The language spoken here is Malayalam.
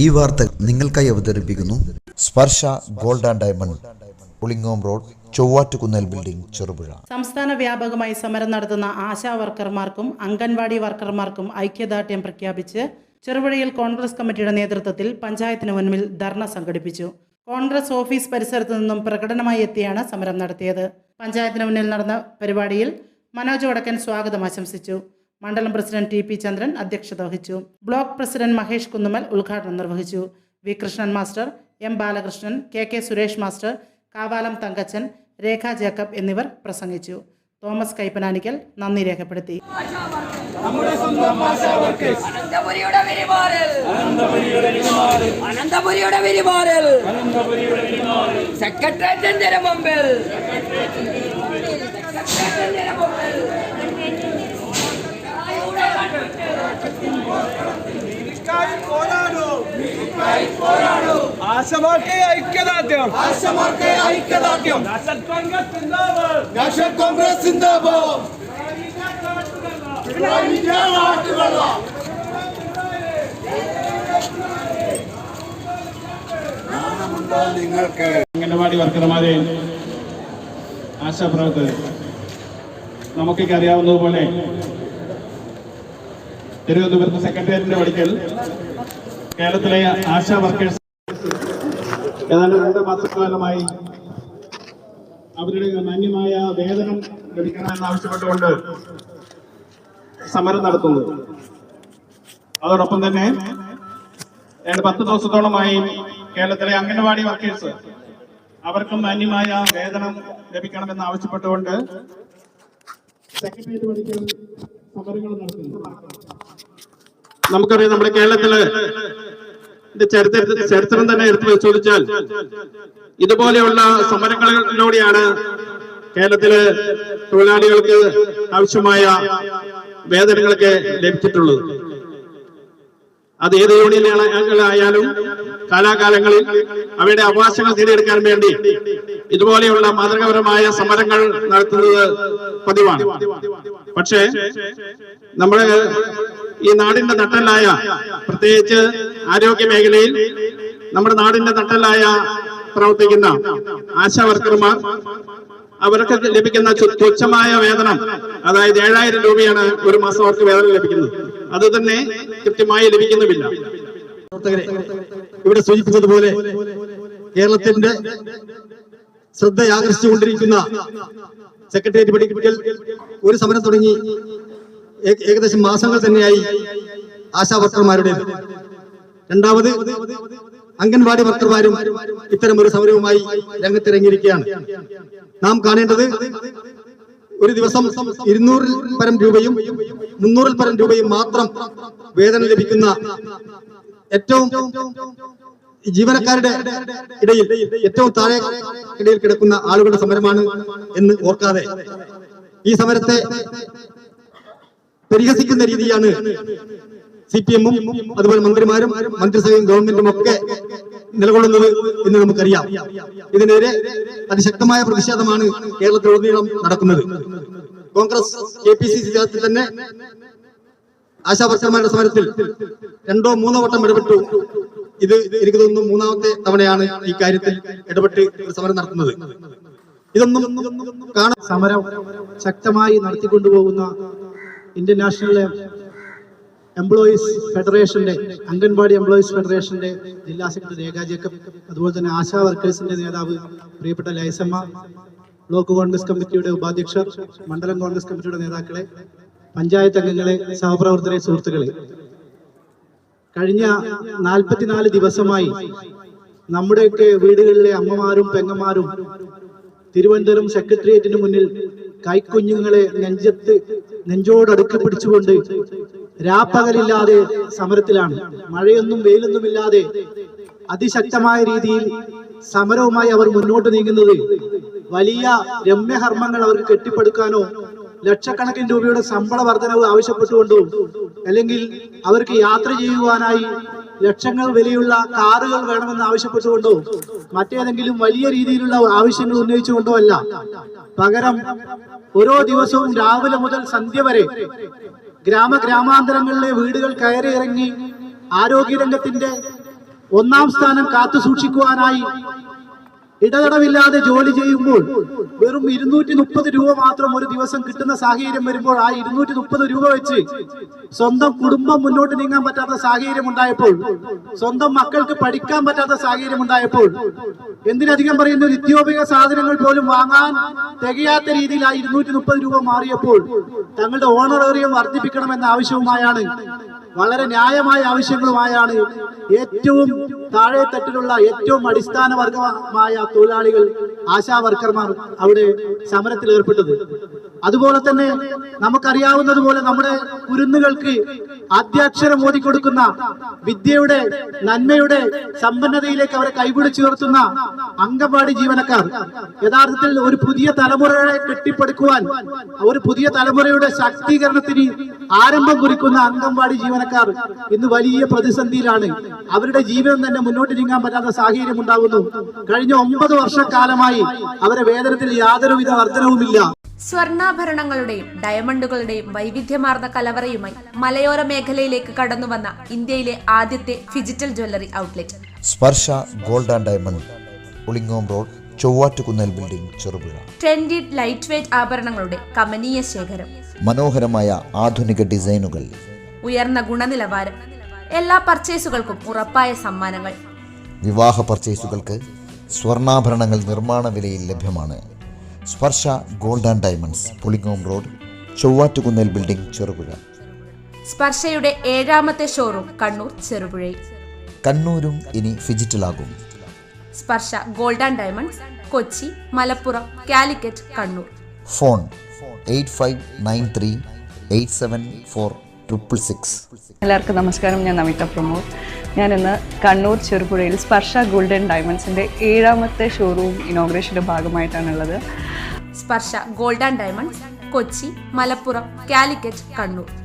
ഈ വാർത്ത നിങ്ങൾക്കായി അവതരിപ്പിക്കുന്നു. Sparsha gold and diamond Pulingome road Chovvattukunnal building Cherupuzha. സംസ്ഥാന വ്യാപകമായി സമരം നടത്തുന്ന ആശാ വർക്കർമാർക്കും അംഗൻവാടി വർക്കർമാർക്കും ഐക്യദാർഢ്യം പ്രഖ്യാപിച്ച് ചെറുപുഴയിൽ കോൺഗ്രസ് കമ്മിറ്റിയുടെ നേതൃത്വത്തിൽ പഞ്ചായത്തിന് മുന്നിൽ ധർണ സംഘടിപ്പിച്ചു. കോൺഗ്രസ് ഓഫീസ് പരിസരത്തു നിന്നും പ്രകടനമായി എത്തിയാണ് സമരം നടത്തിയത്. പഞ്ചായത്തിന് മുന്നിൽ നടന്ന പരിപാടിയിൽ മനോജ് വടക്കൻ സ്വാഗതം ആശംസിച്ചു. മണ്ഡലം പ്രസിഡന്റ് ടി പി ചന്ദ്രൻ അധ്യക്ഷത വഹിച്ചു. ബ്ലോക്ക് പ്രസിഡന്റ് മഹേഷ് കുന്നുമൽ ഉദ്ഘാടനം നിർവഹിച്ചു. V Krishnan master M Balakrishnan K K Suresh master Kavalam Thankachan Rekha Jacob എന്നിവർ പ്രസംഗിച്ചു. തോമസ് കൈപ്പനാനിക്കൽ നന്ദി രേഖപ്പെടുത്തി. അനന്തപുരിയുടെ അനന്തപുരിയുടെ സെക്രട്ടേറിയറ്റിന്റെ മുമ്പിൽ. സെക്രട്ടേറിയറ്റിന്റെ മുമ്പിൽ. ആശമാർക്ക് ഐക്യദാർഢ്യം. ആശമാർക്ക് ഐക്യദാർഢ്യം. നാഷണൽ കോൺഗ്രസ് സിന്ദാബാദ്. നാഷണൽ സിന്ദാബാദ്. നിങ്ങൾക്ക്? അംഗനവാടി വർക്കർമാരെ ആശാപ്രവർത്തകർ നമുക്കൊക്കെ അറിയാവുന്നതുപോലെ തിരുവനന്തപുരത്ത് സെക്രട്ടേറിയറ്റിന്റെ പടിക്കൽ കേരളത്തിലെ ആശാ വർക്കേഴ്സ്. ഏതാണ്ട് രണ്ട് മാസക്കാലമായി അവരുടെ മാന്യമായ വേതനം ലഭിക്കണമെന്ന് ആവശ്യപ്പെട്ടുകൊണ്ട് സമരം നടത്തുന്നു. അതോടൊപ്പം തന്നെ ഏതാണ്ട് പത്ത് ദിവസത്തോളമായി കേരളത്തിലെ അംഗനവാടി വർക്കേഴ്സ് അവർക്കും മാന്യമായ വേതനം ലഭിക്കണമെന്ന് ആവശ്യപ്പെട്ടുകൊണ്ട് സെക്രട്ടേറിയറ്റ് പടിക്കൽ സമരങ്ങൾ നടത്തുന്നു. നമുക്കറിയാം നമ്മുടെ കേരളത്തിൽ ചരിത്ര ചരിത്രം തന്നെ എടുത്തു പരിശോധിച്ചാൽ ഇതുപോലെയുള്ള സമരങ്ങളിലൂടെയാണ് കേരളത്തിലെ തൊഴിലാളികൾക്ക് ആവശ്യമായ വേതനങ്ങളൊക്കെ ലഭിച്ചിട്ടുള്ളത്. അത് ഏത് യൂണിയനുകളായാലും കാലാകാലങ്ങളിൽ അവയുടെ അവകാശങ്ങൾ നേടിയെടുക്കാൻ വേണ്ടി ഇതുപോലെയുള്ള മാതൃകാപരമായ സമരങ്ങൾ നടത്തുന്നത് പതിവാണ്. പക്ഷേ നമ്മുടെ ഈ നാടിന്റെ നട്ടലായ പ്രത്യേകിച്ച് ആരോഗ്യ മേഖലയിൽ നമ്മുടെ നാടിന്റെ നട്ടലായ പ്രവർത്തിക്കുന്ന ആശാ വർക്കർമാർ അവർക്ക് ലഭിക്കുന്ന തുച്ഛമായ വേതനം അതായത് ഏഴായിരം രൂപയാണ് ഒരു മാസം അവർക്ക് വേതനം ലഭിക്കുന്നത്. അത് തന്നെ കൃത്യമായി ലഭിക്കുന്നുമില്ല. ഇവിടെ സൂചിപ്പിച്ചതുപോലെ കേരളത്തിന്റെ ശ്രദ്ധ ആകർഷിച്ചുകൊണ്ടിരിക്കുന്ന സെക്രട്ടേറിയറ്റ് പഠിക്കൽ ഒരു സമരം തുടങ്ങി ഏകദേശം മാസങ്ങൾ തന്നെയായി ആശാവർക്കർമാരുടെ രണ്ടാമത് അംഗൻവാടി വർക്കർമാരും ഇത്തരം ഒരു സമരവുമായി രംഗത്തിറങ്ങിയിരിക്കുകയാണ്. നാം കാണേണ്ടത് ഒരു ദിവസം ഇരുന്നൂറിൽ പരം രൂപയും മുന്നൂറിൽ പരം രൂപയും മാത്രം വേതനം ലഭിക്കുന്ന ഏറ്റവും ജീവനക്കാരുടെ ഇടയിൽ ഏറ്റവും താഴെ ഇടയിൽ കിടക്കുന്ന ആളുകളുടെ സമരമാണ് എന്ന് ഓർക്കാതെ ഈ സമരത്തെ പരിഹസിക്കുന്ന രീതിയാണ് സി പി എമ്മും അതുപോലെ മന്ത്രിമാരും മന്ത്രിസഭയും ഗവൺമെന്റും ഒക്കെ നിലകൊള്ളുന്നത് എന്ന് നമുക്കറിയാം. ഇതിനെതിരെ അതിശക്തമായ പ്രതിഷേധമാണ് കേരളത്തിലുടനീളം നടക്കുന്നത്. Congress K P C C തന്നെ ആശാവർക്കർമാരുടെ സമരത്തിൽ രണ്ടോ മൂന്നോ വട്ടം ഇടപെട്ടു. ഇത് എനിക്ക് തോന്നുന്നു മൂന്നാമത്തെ തവണയാണ് ഈ കാര്യത്തിൽ ഇടപെട്ട് സമരം നടത്തുന്നത്. ഇതൊന്നും സമരം ശക്തമായി നടത്തിക്കൊണ്ടുപോകുന്ന ഇന്ത്യൻ നാഷണൽ എംപ്ലോയീസ് ഫെഡറേഷന്റെ അംഗൻവാടി എംപ്ലോയീസ് ഫെഡറേഷന്റെ ജില്ലാ സെക്രട്ടറി രേഖ ജേക്കബ് അതുപോലെ തന്നെ ആശാ വർക്കേഴ്സിന്റെ നേതാവ് പ്രിയപ്പെട്ട ലൈസമ്മ ബ്ലോക്ക് കോൺഗ്രസ് കമ്മിറ്റിയുടെ ഉപാധ്യക്ഷർ മണ്ഡലം കോൺഗ്രസ് കമ്മിറ്റിയുടെ നേതാക്കളെ പഞ്ചായത്ത് അംഗങ്ങളെ സഹപ്രവർത്തകരെ സുഹൃത്തുക്കളെ കഴിഞ്ഞ നാൽപ്പത്തിനാല് ദിവസമായി നമ്മുടെയൊക്കെ വീടുകളിലെ അമ്മമാരും പെങ്ങന്മാരും തിരുവനന്തപുരം സെക്രട്ടേറിയറ്റിന് മുന്നിൽ കൈക്കുഞ്ഞുങ്ങളെ നെഞ്ചത്ത് നെഞ്ചോടടുക്കി പിടിച്ചുകൊണ്ട് രാപ്പകലില്ലാതെ സമരത്തിലാണ്. മഴയൊന്നും വെയിലൊന്നുമില്ലാതെ അതിശക്തമായ രീതിയിൽ സമരവുമായി അവർ മുന്നോട്ട് നീങ്ങുന്നത് വലിയ രമ്യഹർമ്മങ്ങൾ അവർക്ക് കെട്ടിപ്പടുക്കാനോ ലക്ഷക്കണക്കിന് രൂപയുടെ ശമ്പള വർധനവ് ആവശ്യപ്പെട്ടുകൊണ്ടും അല്ലെങ്കിൽ അവർക്ക് യാത്ര ചെയ്യുവാനായി ലക്ഷങ്ങൾ വിലയുള്ള കാറുകൾ വേണമെന്ന് ആവശ്യപ്പെട്ടുകൊണ്ടോ മറ്റേതെങ്കിലും വലിയ രീതിയിലുള്ള ആവശ്യങ്ങൾ ഉന്നയിച്ചുകൊണ്ടോ അല്ല. പകരം ഓരോ ദിവസവും രാവിലെ മുതൽ സന്ധ്യ വരെ ഗ്രാമ ഗ്രാമാന്തരങ്ങളിലെ വീടുകൾ കയറി ഇറങ്ങി ആരോഗ്യരംഗത്തിന്റെ ഒന്നാം സ്ഥാനം കാത്തു സൂക്ഷിക്കുവാനായി ഇടതടവില്ലാതെ ജോലി ചെയ്യുമ്പോൾ വെറും ഇരുന്നൂറ്റി മുപ്പത് രൂപ മാത്രം ഒരു ദിവസം കിട്ടുന്ന സാഹചര്യം വരുമ്പോൾ ആ ഇരുന്നൂറ്റി മുപ്പത് രൂപ വെച്ച് സ്വന്തം കുടുംബം മുന്നോട്ട് നീങ്ങാൻ പറ്റാത്ത സാഹചര്യം ഉണ്ടായപ്പോൾ സ്വന്തം മക്കൾക്ക് പഠിക്കാൻ പറ്റാത്ത സാഹചര്യം ഉണ്ടായപ്പോൾ എന്തിനധികം പറയുന്നു നിത്യോപയോഗ സാധനങ്ങൾ പോലും വാങ്ങാൻ തികയാത്ത രീതിയിൽ ആ ഇരുന്നൂറ്റി മുപ്പത് രൂപ മാറിയപ്പോൾ തങ്ങളുടെ ഓണറേറിയം വർദ്ധിപ്പിക്കണമെന്ന ആവശ്യവുമായാണ് വളരെ ന്യായമായ ആവശ്യങ്ങളുമായാണ് ഏറ്റവും താഴെ തട്ടിലുള്ള ഏറ്റവും അടിസ്ഥാന വർഗമായ തൊഴിലാളികൾ ആശാ വർക്കർമാർ അവിടെ സമരത്തിൽ ഏർപ്പെട്ടത് അതുപോലെ തന്നെ നമുക്കറിയാവുന്നത് പോലെ നമ്മുടെ കുരുന്നുകൾക്ക് ആദ്യാക്ഷരം കൊടുക്കുന്ന വിദ്യയുടെ നന്മയുടെ സമ്പന്നതയിലേക്ക് അവരെ കൈപിടിച്ചുയർത്തുന്ന അംഗൻവാടി ജീവനക്കാർ യഥാർത്ഥത്തിൽ ഒരു പുതിയ തലമുറയെ കെട്ടിപ്പടുക്കുവാൻ ഒരു പുതിയ തലമുറയുടെ ശാക്തീകരണത്തിന് ആരംഭം കുറിക്കുന്ന അംഗൻവാടി ജീവനക്കാർ ഇന്ന് വലിയ പ്രതിസന്ധിയിലാണ്. അവരുടെ ജീവിതം തന്നെ മുന്നോട്ട് നീങ്ങാൻ പറ്റാത്ത സാഹചര്യം ഉണ്ടാകുന്നു. കഴിഞ്ഞ ഒമ്പത് വർഷക്കാലമായി അവരെ വേതനത്തിൽ യാതൊരുവിധ വർധനവുമില്ല. സ്വർണാഭരണങ്ങളുടെയും ഡയമണ്ടുകളുടെയും വൈവിധ്യമാർന്ന കലവറയുമായി മലയോര മേഖലയിലേക്ക് കടന്നുവന്ന ഇന്ത്യയിലെ ആദ്യത്തെ phygital jewellery outlet. Sparsha gold and diamond Pulingome road Chovvattukunnal building Cherupuzha. Trendy light weight ആഭരണങ്ങളുടെ കമനീയ ശേഖരം. മനോഹരമായ ആധുനിക ഡിസൈനുകൾ. ഉയർന്ന ഗുണനിലവാരം. എല്ലാ പർച്ചേസുകൾക്കും ഉറപ്പായ സമ്മാനങ്ങൾ. വിവാഹ പർച്ചേസുകൾക്ക് സ്വർണാഭരണങ്ങൾ നിർമ്മാണ വിലയിൽ ലഭ്യമാണ്. Sparsha gold and diamonds Pulingome road Chovvattukunnal building Cherupuzha. സ്പർശയുടെ ഏഴാമത്തെ ഷോറൂം കണ്ണൂർ ചെറുപുഴയിൽ കണ്ണൂരും ഇനി ഫിജിറ്റലാകും. Sparsha gold and diamonds Kochi Malappuram Calicut Kannur. Phone eight five nine three eight seven four triple six എല്ലാവർക്കും നമസ്കാരം. ഞാൻ നമിത പ്രമോദ്. ഞാനിന്ന് കണ്ണൂർ ചെറുപുഴയിൽ സ്പർശ ഗോൾഡൻ ഡയമണ്ട്സിന്റെ ഏഴാമത്തെ ഷോറൂം ഇനോഗ്രേഷന്റെ ഭാഗമായിട്ടാണുള്ളത്. Sparsha gold and diamonds Kochi Malappuram Calicut Kannur.